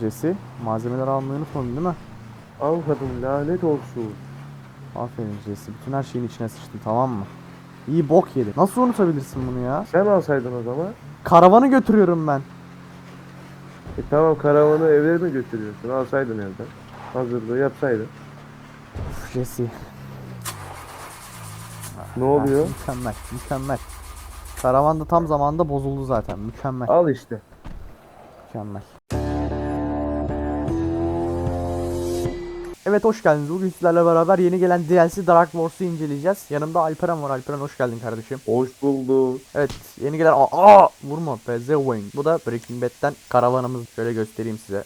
Jesse. Malzemeleri almayı unutmadın değil mi? Almadım lanet olsun. Aferin Jesse. Bütün her şeyin içine sıçtın tamam mı? İyi bok yedi. Nasıl unutabilirsin bunu ya? Sen alsaydın o zaman. Karavanı götürüyorum ben. E tamam karavanı eve mi götürüyorsun? Alsaydın evden. Hazırlığı yapsaydın. Uf, Jesse. Ne oluyor? Ha, mükemmel, mükemmel. Karavan da tam zamanda bozuldu zaten. Mükemmel, Al işte. mükemmel. Evet hoş geldiniz. Bugün sizlerle beraber yeni gelen DLC Dark Wars'u inceleyeceğiz. Yanımda Alperen var. Alperen hoş geldin kardeşim. Hoş buldum. Evet yeni gelen... Aa, aa vurma PZ Wing. Bu da Breaking Bad'den karavanımız. Şöyle göstereyim size.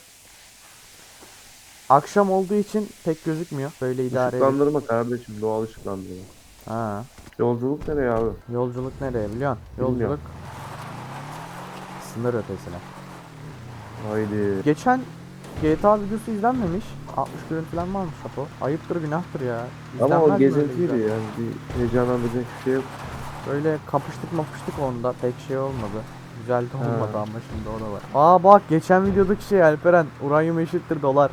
Akşam olduğu için pek gözükmüyor. Böyle idare edin. Işıklandırma kardeşim doğal ışıklandırma. Ha. Yolculuk nereye abi? Yolculuk nereye biliyorsun? Yolculuk Bilmiyorum. sınır ötesine. Haydi. Geçen GTA videosu izlenmemiş. 60 görüntülen varmış Apo. Ayıptır günahtır ya. Ama İzlenmez o mi öyle gezintiydi güzel? yani bir heyecanlandıracak bir şey yok. Böyle kapıştık mapıştık onda pek şey olmadı. Güzel de Ha. olmadı ama şimdi o da var. Aa bak geçen videodaki şey Alperen. Uranyum eşittir dolar.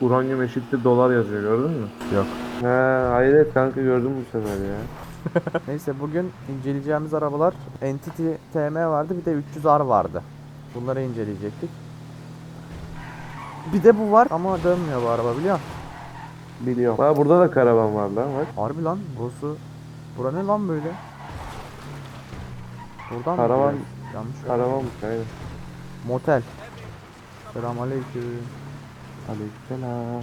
Uranyum eşittir dolar yazıyor gördün mü? Yok. He hayret kanka gördüm bu sefer ya. Neyse bugün inceleyeceğimiz arabalar Entity TM vardı bir de 300R vardı. Bunları inceleyecektik. Bir de bu var ama dönmüyor bu araba biliyor musun? Biliyorum. Ha burada da karavan var lan bak. Harbi lan burası. Bura ne lan böyle? Buradan mı Karavan- gidiyoruz? Yanlış oldu. Karavanmış aynen. Motel. Selamünaleyküm. Aleykümselam.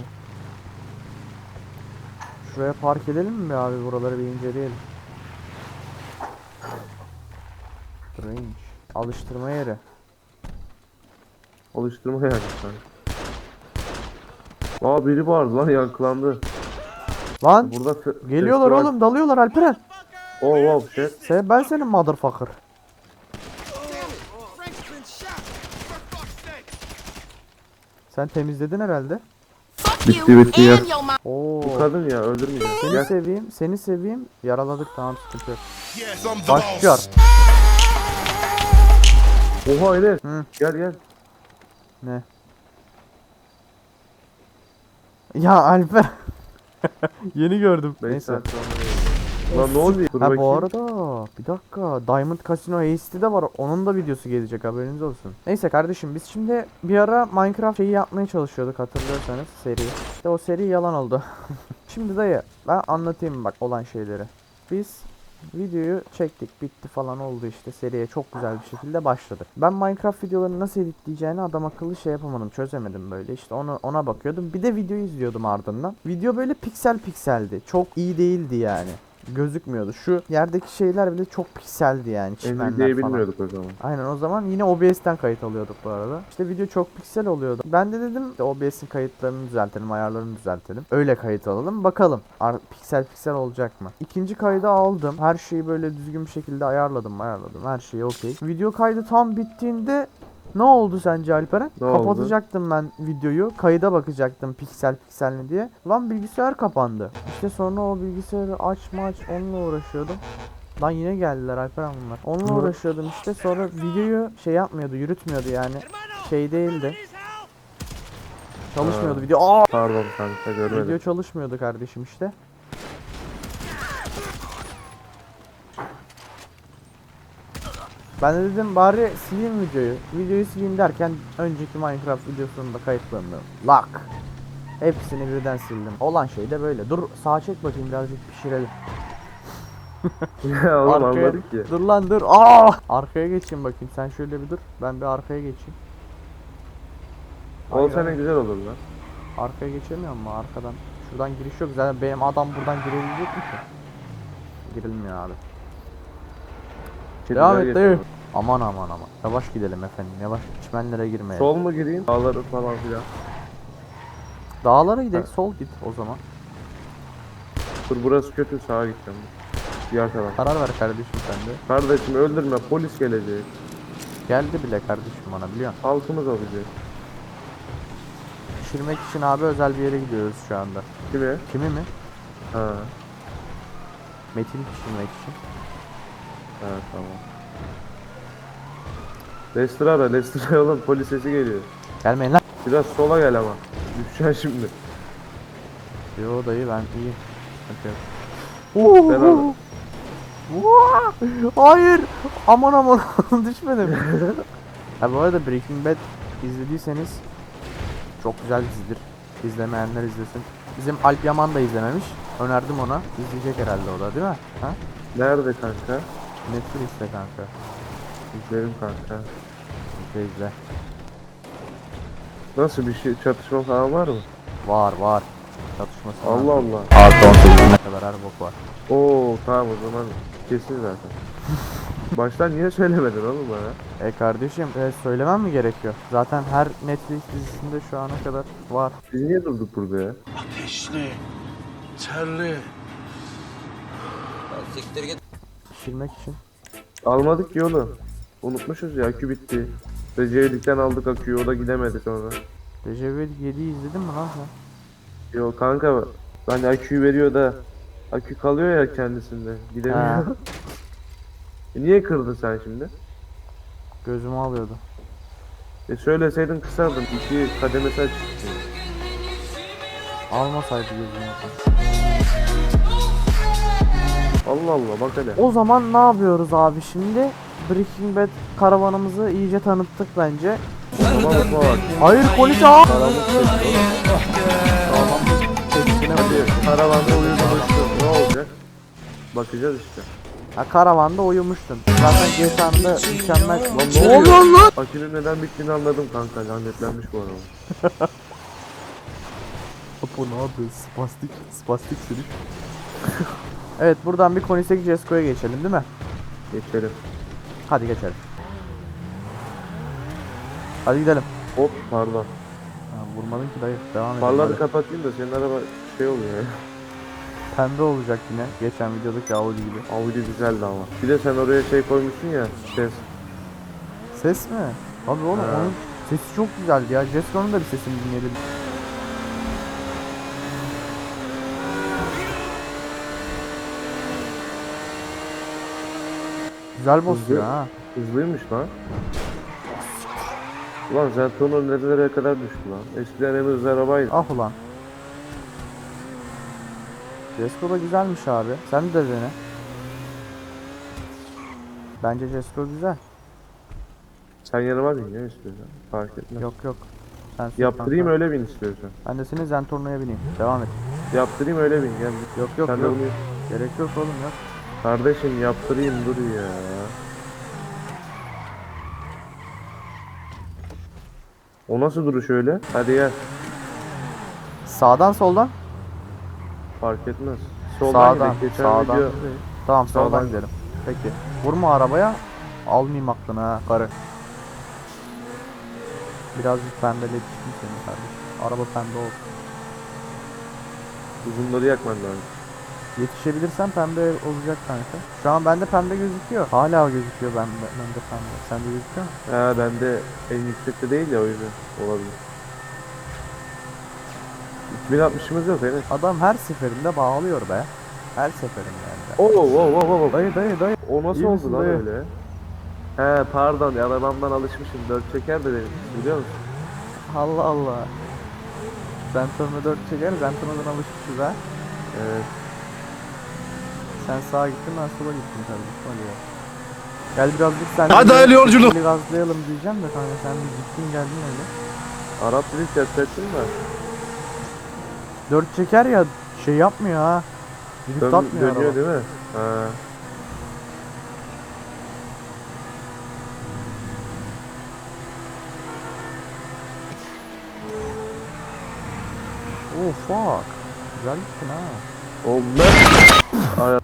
Şuraya park edelim mi abi buraları bir inceleyelim. Range. Alıştırma yeri. Alıştırma sen. Aa biri vardı lan yankılandı. Lan Burada geliyorlar oğlum dalıyorlar Alperen. Oh wow şey. Sen ben senin motherfucker. Frank's been shot! For fuck's sake! Sen temizledin herhalde. Fuck Bitti, bitti ya. and your mom. Oo. Bu kadın ya öldürmeyeceğim. Seni Gel. seveyim, seni seveyim. Yaraladık tamam sıkıntı yok. Yes, I'm the Başlıyor. boss. Oha Enes. Hı. Gel gel. Ne? Ya Alper. Yeni gördüm. 5 Neyse. saat sonra geliyorum. Lan ne oluyor? Dur Ha bakayım. bu arada bir dakika Diamond Casino HD'de var. Onun da videosu gelecek haberiniz olsun. Neyse kardeşim biz şimdi bir ara Minecraft şeyi yapmaya çalışıyorduk hatırlıyorsanız seri. İşte o seri yalan oldu. şimdi dayı ben anlatayım bak olan şeyleri. Biz videoyu çektik bitti falan oldu işte seriye çok güzel bir şekilde başladık. Ben Minecraft videolarını nasıl editleyeceğini adam akıllı şey yapamadım çözemedim böyle işte onu ona bakıyordum. Bir de video izliyordum ardından. Video böyle piksel pikseldi. Çok iyi değildi yani gözükmüyordu. Şu yerdeki şeyler bile çok pikseldi yani çimenler falan. bilmiyorduk o zaman. Aynen o zaman yine OBS'ten kayıt alıyorduk bu arada. İşte video çok piksel oluyordu. Ben de dedim işte OBS'in kayıtlarını düzeltelim, ayarlarını düzeltelim. Öyle kayıt alalım. Bakalım ar- piksel piksel olacak mı? İkinci kaydı aldım. Her şeyi böyle düzgün bir şekilde ayarladım, ayarladım. Her şey okey. Video kaydı tam bittiğinde ne oldu sence Alperen? Ne oldu? Kapatacaktım ben videoyu. Kayıda bakacaktım piksel piksel mi diye. Lan bilgisayar kapandı. İşte sonra o bilgisayarı açma aç onunla uğraşıyordum. Lan yine geldiler Alperen bunlar. Onunla uğraşıyordum işte sonra videoyu şey yapmıyordu yürütmüyordu yani. Şey değildi. Çalışmıyordu Ha. video. Aa! Pardon kanka Video görmedim. çalışmıyordu kardeşim işte. Ben de dedim bari sileyim videoyu. Videoyu sileyim derken önceki Minecraft videosunda kayıtlarını lak. Hepsini birden sildim. Olan şey de böyle. Dur sağa çek bakayım birazcık pişirelim. ya oğlum Arkaya- anladık ki. Dur lan dur. Aa! Arkaya geçeyim bakayım. Sen şöyle bir dur. Ben bir arkaya geçeyim. Ol sene güzel olur lan. Arkaya geçemiyor mu arkadan? Şuradan giriş yok. Zaten benim adam buradan girebilecek mi ki? Girilmiyor abi. Kediler Devam et dayı. Aman aman aman. Yavaş gidelim efendim. Yavaş çimenlere girmeyelim. Sol mu gireyim? Dağları falan filan. Dağlara gidelim. Sol git o zaman. Dur burası kötü sağa gideceğim. Diğer taraf. Karar ver kardeşim sen de. Kardeşim öldürme polis gelecek. Geldi bile kardeşim bana biliyor musun? Halkımız alacak. Pişirmek için abi özel bir yere gidiyoruz şu anda. Kime? Kimi mi? Ha. Metin pişirmek için. Ha tamam. Lester ara Lester oğlum polis sesi geliyor. Gelmeyin lan. Biraz sola gel ama. Düşeceksin şimdi. Yo dayı ben. Ben aldım. Vaa! Hayır. Aman aman düşmedim. ha bu arada Breaking Bad izlediyseniz çok güzel dizidir. İzlemeyenler izlesin. Bizim Alp Yaman da izlememiş. Önerdim ona. İzleyecek herhalde o da değil mi? Ha? Nerede kanka? Netflix'te kanka. İzlerim kanka. İzle izle. Nasıl bir şey çatışma falan var mı? Var var. Çatışması var. Allah Allah. Artı 18'ine kadar her bok var. Oo tamam o zaman kesin zaten. Baştan niye söylemedin oğlum bana? E kardeşim e, söylemem mi gerekiyor? Zaten her Netflix dizisinde şu ana kadar var. Biz niye durduk burada ya? Ateşli, terli. Siktir git. Pişirmek için. Almadık ki oğlum. Unutmuşuz ya akü bitti. Recevlik'ten aldık aküyü o da gidemedi sonra. Recep İvedik 7'yi izledin mi lan sen? Yo kanka hani aküyü veriyor da akü kalıyor ya kendisinde. Gidemiyor. E niye kırdın sen şimdi? Gözümü alıyordu. E söyleseydin kısardım. İki kademesi açıktı. Almasaydı gözümü. Allah Allah bak hele. O zaman ne yapıyoruz abi şimdi? Breaking Bad karavanımızı iyice tanıttık bence. Tamam bak. Hayır polis ağa! Karanlık sesi oğlum. Tepkine Hadi karavanda uyumuştum. Ne olacak? Bakacağız işte. Ha karavanda uyumuştun. Zaten GTA'nın da mükemmel... Lan ne oluyor? Akünün neden bittiğini anladım kanka. Lanetlenmiş bu araba. Bu ne yapıyor? Spastik, spastik sürüş. evet buradan bir Koenigsegg Jesko'ya geçelim değil mi? Geçelim. Hadi geçelim. Hadi gidelim. Hop pardon. Ha, vurmadın ki dayı. Devam edelim. Farları hadi. kapatayım da senin araba şey oluyor ya. Pembe olacak yine. Geçen videodaki Audi gibi. Audi güzeldi ama. Bir de sen oraya şey koymuşsun ya. Ses. Ses mi? Abi oğlum Ha. onun sesi çok güzeldi ya. Jesko'nun da bir sesini dinleyelim. Güzel Hızlı. ha. Hızlıymış lan. Ulan Zentorno nerelere kadar düştü lan. Eskiden en hızlı arabaydı. Ah ulan. Jesko da güzelmiş abi. Sen de dene. Bence Jesko güzel. Sen yanıma bin ya istiyorsan. Fark etmez. Yok yok. Sen Yaptırayım öyle bin istiyorsan. Ben de senin Zentorno'ya bineyim. Devam et. Yaptırayım öyle bin gel. Yok yok Sen yok. Gerek yok oğlum yok. Kardeşim yaptırayım dur ya. O nasıl duruş öyle? Hadi gel. Sağdan soldan. Fark etmez. Soldan sağdan. gidelim. Geçen Sağdan. video Tamam soldan Sağdan. gidelim. Peki. Vurma arabaya. Almayayım aklına ha karı. Birazcık pembeleştim seni kardeşim. Araba pembe olsun. uzunları yakman lazım. Yetişebilirsen pembe olacak kanka. Şu an bende pembe gözüküyor. Hala gözüküyor bende, bende pembe. Sende gözüküyor mu? Ha bende en yüksekte değil ya o yüzden olabilir. 1060'ımız yok Enes. Adam her seferinde bağlıyor be. Her seferinde yani. Oo oo oo oo. Dayı dayı dayı. O nasıl İyi oldu misin lan dayı? öyle? He pardon ya arabamdan alışmışım. Dört çeker de dedim. Biliyor musun? Allah Allah. Zentorno 4 çeker, Zentorno'dan alışmışız ha. Evet. Sen sağa gittin, ben sola gittim kardeşim. Hadi ya. Gel birazcık sen Hadi hayırlı yolculuk. Gazlayalım diyeceğim de kanka sen bir gittin geldin öyle. Arap drift yapacaksın da. 4 çeker ya şey yapmıyor ha. Drift Dön, atmıyor dönüyor araba. değil mi? Ha. Oh fuck. Güzel gittin ha. O ne?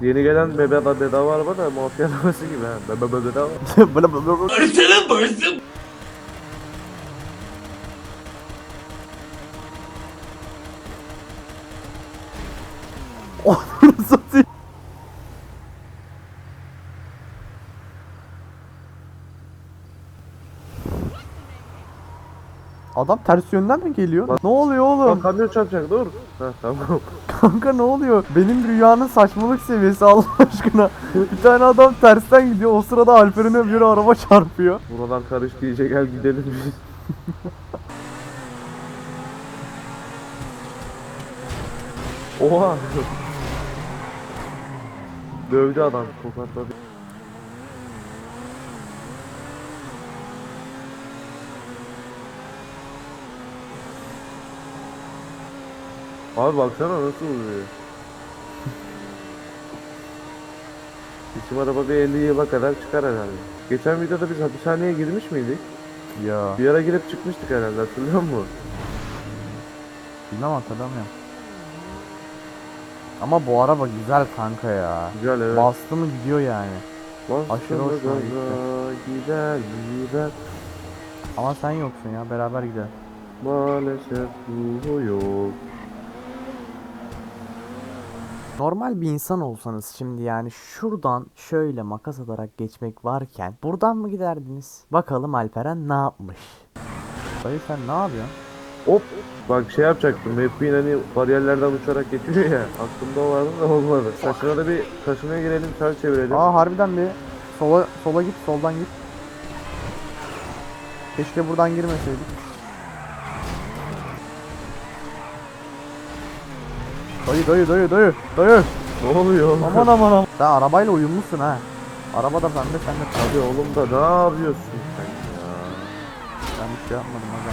Yeni gelen bebe bedava araba da mafya arabası gibi ha. Bebe bedava. Bla bla bla bla. Onu Adam ters yönden mi geliyor? Bak- ne oluyor oğlum? Bak kamyon çarpacak dur. Ha tamam. Kanka ne oluyor? Benim rüyanın saçmalık seviyesi Allah aşkına. Bir tane adam tersten gidiyor. O sırada Alper'in öbürü araba çarpıyor. Buralar karıştı iyice gel gidelim biz. Oha. Dövdü adam. Tokatladı. Abi baksana nasıl oluyor. Bizim araba bir 50 yıla kadar çıkar herhalde. Geçen videoda biz hapishaneye girmiş miydik? Ya. Bir ara girip çıkmıştık herhalde hatırlıyor musun? Bilmem hatırlamıyorum. Ama bu araba güzel kanka ya. Güzel evet. Bastı mı gidiyor yani. Bastı aşırı hoşuma gitti. Gider gider. Ama sen yoksun ya beraber gidelim. Maalesef ruhu yok. Normal bir insan olsanız şimdi yani şuradan şöyle makas atarak geçmek varken buradan mı giderdiniz? Bakalım Alperen ne yapmış? Dayı sen ne yapıyorsun? Hop. Bak şey yapacaktım. Map'in hani bariyerlerden uçarak geçiyor ya. Aklımda vardı da olmadı. Kaşına da bir kaşına girelim, çar çevirelim. Aa harbiden bir sola sola git soldan git. Keşke buradan girmeseydik. Dayı dayı dayı dayı dayı. Ne oluyor? Aman aman aman. Sen arabayla uyumlusun ha. Araba da bende sen de Hadi oğlum da ne yapıyorsun sen ya? Ben bir şey yapmadım aga.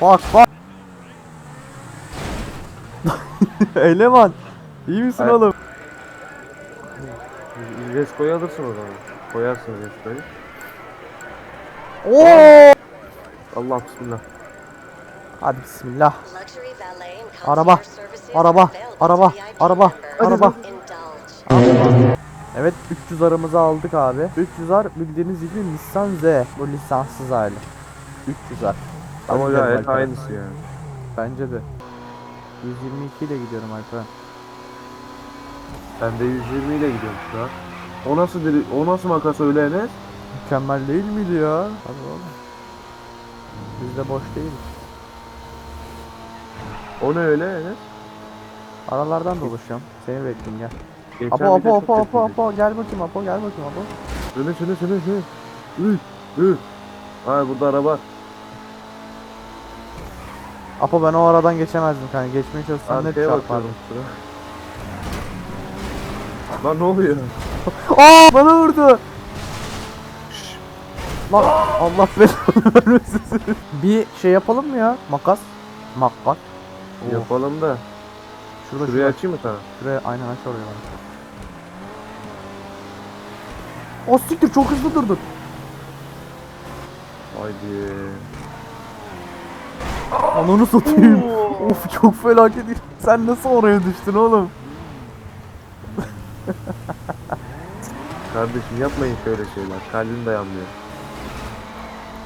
Bak bak. Eleman. İyi misin Ay- oğlum? Resko'yu alırsın o zaman. Koyarsın Resko'yu. Oo! Allah bismillah. Hadi bismillah. Araba, araba, araba, araba, araba. Evet 300 aramızı aldık abi. 300 ar bildiğiniz gibi Nissan Z. Bu lisanssız hali. 300 ar. Ama gayet aynısı yani. Bence de. 122 ile gidiyorum Alperen. Ben de 120 ile gidiyorum şu an. O nasıl diri, o nasıl makas öyle Enes? Mükemmel değil miydi ya? Hadi oğlum. Biz de boş değiliz. O ne öyle Enes? Aralardan dolaşıyorum. Seni bekliyorum gel. Geçen Apo apo çok apo apo apo gel bakayım apo gel bakayım apo. Söyle söyle söyle söyle. Üh üh. Ay burada araba. Apo ben o aradan geçemezdim kanka. Geçmeye çalışsam net Arkaya çarpardım. bakıyorum. Lan ne oluyor? Aa bana vurdu. Lan Allah belanı vermesin. Bir şey yapalım mı ya? Makas. Makas. Yapalım da. Şurada Şurayı şuraya, açayım mı sana? şuraya aynen aç oraya bana. O siktir çok hızlı durdun. Haydi. Ananı satayım. of çok felaket. Sen nasıl oraya düştün oğlum? Kardeşim yapmayın şöyle şeyler. Kalbim dayanmıyor.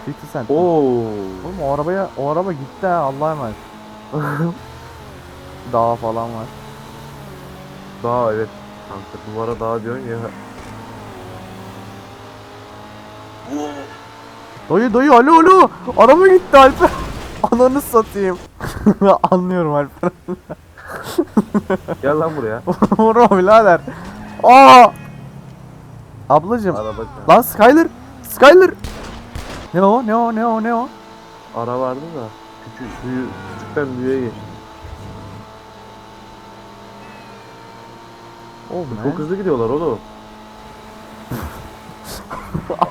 50 cent. Oo. Oğlum o arabaya o araba gitti ha Allah'a emanet. Dağ falan var. Daha evet. Kanka duvara daha diyorsun ya. Dayı dayı alo alo. Araba gitti Alper. Ananı satayım. Anlıyorum Alper. Gel lan buraya. Vurma birader. Aa! Ablacım. Araba. Lan Skyler. Skyler. Ne o ne o ne o ne o? Ara vardı da. Küçük, büyü, küçükten büyüğe geçti. Oh Çok hızlı gidiyorlar oğlum.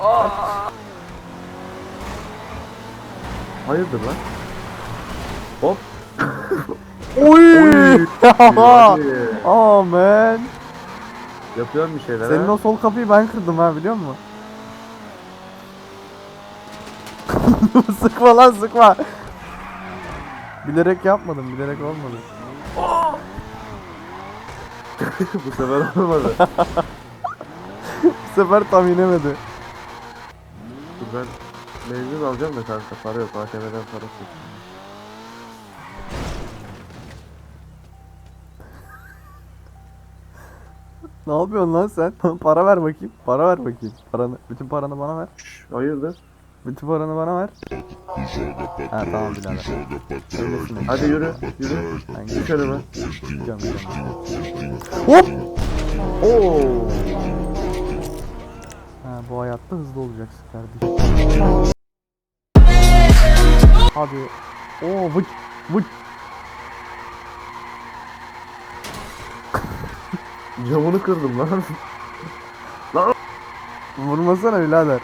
Hayırdır lan? Hop. Oy! Oh man. Yapıyorum bir şeyler Senin ha. o sol kapıyı ben kırdım ha biliyor musun? sıkma lan sıkma. Bilerek yapmadım, bilerek olmadı. Bu sefer olmadı. Bu sefer tam inemedi. Dur ben mezun alacağım da kanka para yok. ATM'den para yok. Ne yapıyorsun lan sen? Para ver bakayım. Para ver bakayım. Paranı, bütün paranı bana ver. Hayırdır? Bütün paranı bana ver. Ha tamam birader. Hadi yürü, yürü. Ben Düş önüme. gideceğim, gideceğim. Hop! Oo. Ha, bu hayatta hızlı olacaksın kardeşim. Hadi. Oo vıç vıç. Camını kırdım lan. Vurmasana birader.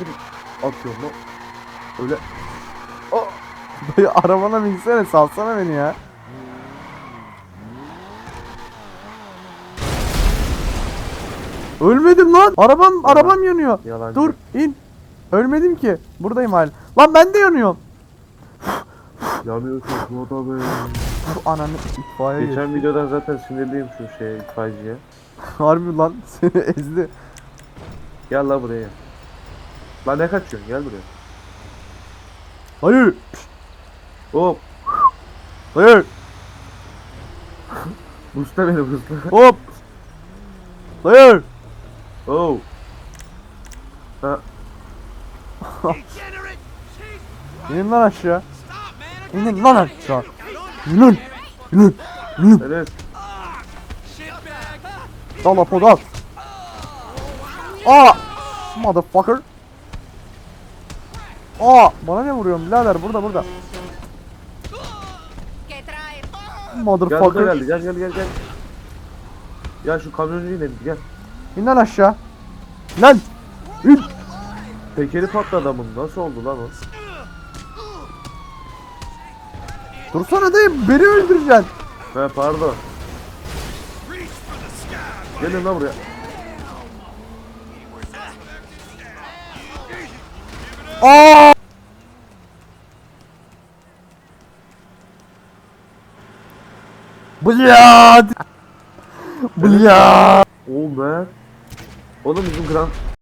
Bir atıyorum lan? Öyle Dayı arabana binsene salsana beni ya. Ölmedim lan. Arabam arabam yanıyor. Yalancı. Dur in. Ölmedim ki. Buradayım hala. Lan ben de yanıyorum. yanıyorsun bu da be. Dur ananı itfaiye geç. Geçen videodan zaten sinirliyim şu şeye itfaiyeciye. Harbi lan seni ezdi. Gel la buraya. Lan ne kaçıyorsun? Gel buraya. Hayır. Hop. Hayır. Busla beni busla. Hop. Hayır. Oh. Ha. İnin lan aşağı. İnin lan aşağı. İnin. İnin. Evet. Dal apo dal. Aa! Motherfucker. Aa! Bana ne vuruyorsun birader? Burada burada. Gel Motherfucker. burada geldi. Gel gel gel gel. Ya şu kamyoncu inelim gel. İn lan aşağı. Lan! İn! Tekeri patladı adamın. Nasıl oldu lan o? Dursana dayı beni öldüreceksin. He pardon. Gelin lan buraya. Aa! Blyad! Blyad! Oh man. Oğlum bizim Grand